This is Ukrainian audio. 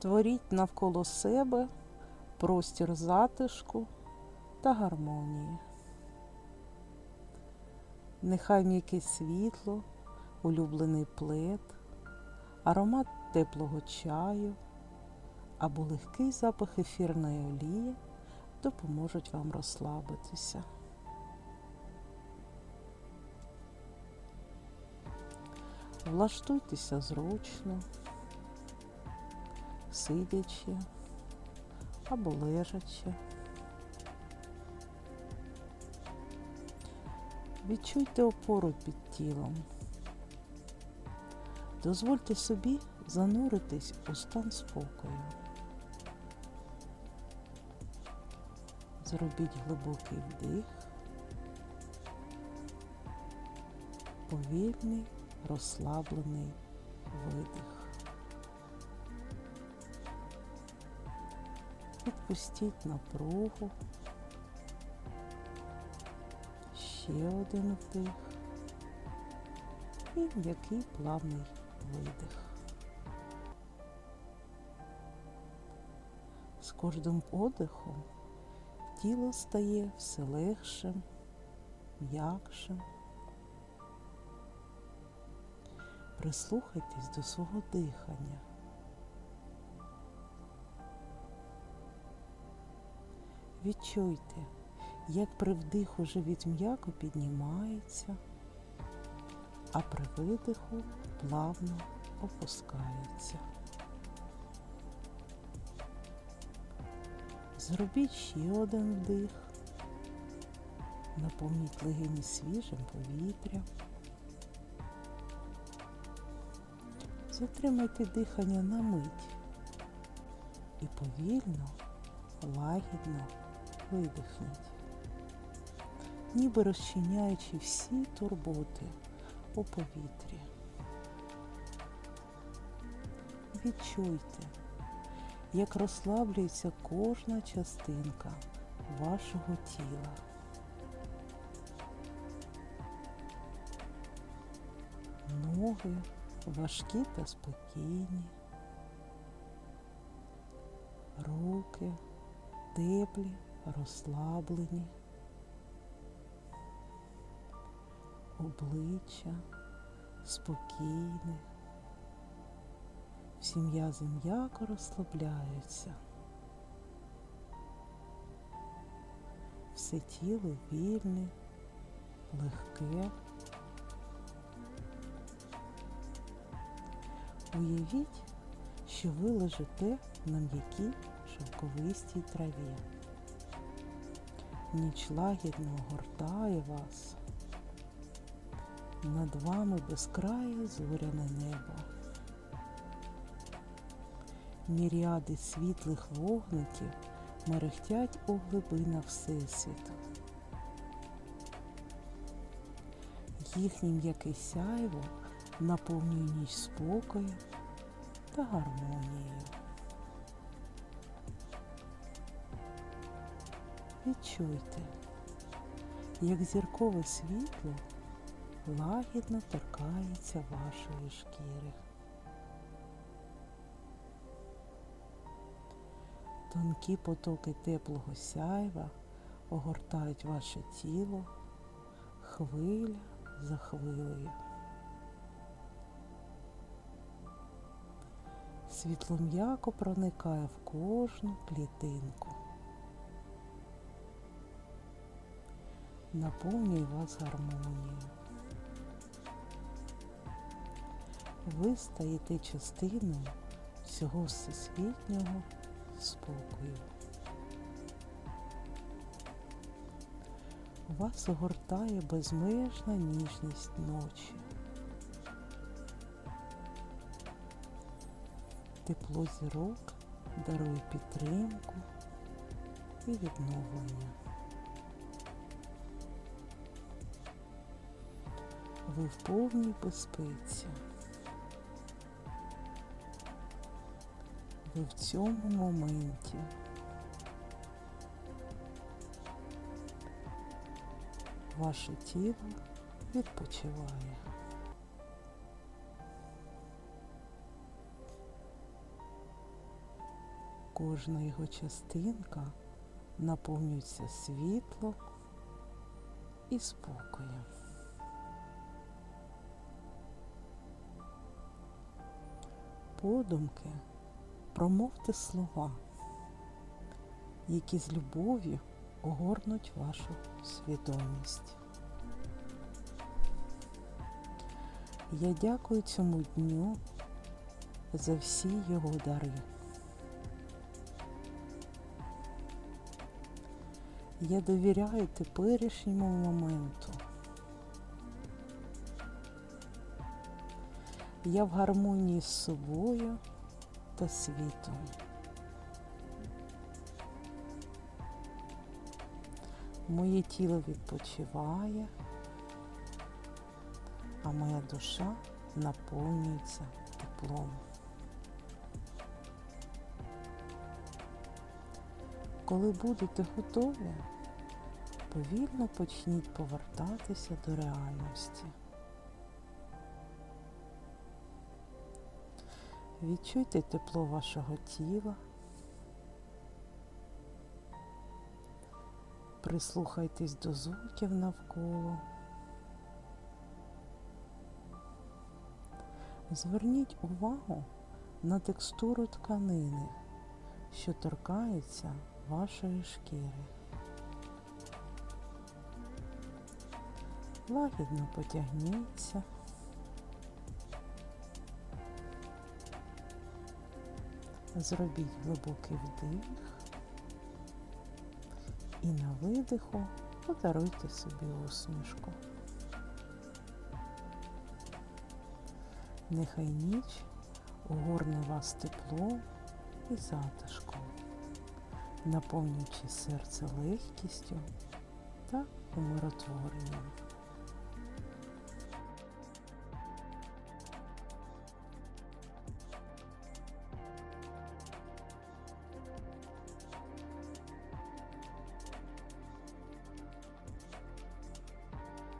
Творіть навколо себе простір затишку та гармонії. Нехай м'яке світло, улюблений плед, аромат теплого чаю або легкий запах ефірної олії допоможуть вам розслабитися. Влаштуйтеся зручно, сидячи або лежачи. Відчуйте опору під тілом. Дозвольте собі зануритись у стан спокою. Зробіть глибокий вдих, повільний, розслаблений видих. Відпустіть напругу. Ще один вдих і м'який плавний видих. З кожним подихом тіло стає все легшим, м'якшим. Прислухайтесь до свого дихання. Відчуйте, як при вдиху живіт м'яко піднімається, а при видиху плавно опускається. Зробіть ще один вдих, наповніть легені свіжим повітрям. Затримайте дихання на мить і повільно, лагідно видихніть, ніби розчиняючи всі турботи у повітрі. Відчуйте, як розслаблюється кожна частинка вашого тіла. Ноги важкі та спокійні, руки теплі, розслаблені, обличчя спокійне, всі м'язи м'яко розслабляються, все тіло вільне, легке. Уявіть, що ви лежите на м'якій шовковистій траві. Ніч лагідно огортає вас. Над вами безкрає зоряне небо. Міріади світлих вогників мерехтять у глибинах Всесвіту. Їхнє м'яке сяйво наповнює ніч спокою та гармонією. Відчуйте, як зіркове світло лагідно торкається вашої шкіри. Тонкі потоки теплого сяйва огортають ваше тіло хвиля за хвилею. Світло м'яко проникає в кожну клітинку. Наповнює вас гармонією. Ви стаєте частиною всього всесвітнього спокою. Вас огортає безмежна ніжність ночі. Тепло зірок дарує підтримку і відновлення. Ви в повній безпеці. Ви в цьому моменті. Ваше тіло відпочиває. кожна його частинка наповнюється світлом і спокоєм. Подумки промовте слова, які з любов'ю огорнуть вашу свідомість. Я дякую цьому дню за всі його дари. Я довіряю теперішньому моменту. Я в гармонії з собою та світом. Моє тіло відпочиває, а моя душа наповнюється теплом. Коли будете готові, повільно почніть повертатися до реальності. Відчуйте тепло вашого тіла. Прислухайтесь до звуків навколо. Зверніть увагу на текстуру тканини, що торкається вашої шкіри. Лагідно потягніться. Зробіть глибокий вдих і на видиху подаруйте собі усмішку. Нехай ніч огорне вас теплом і затишком, наповнюючи серце легкістю та умиротворенням.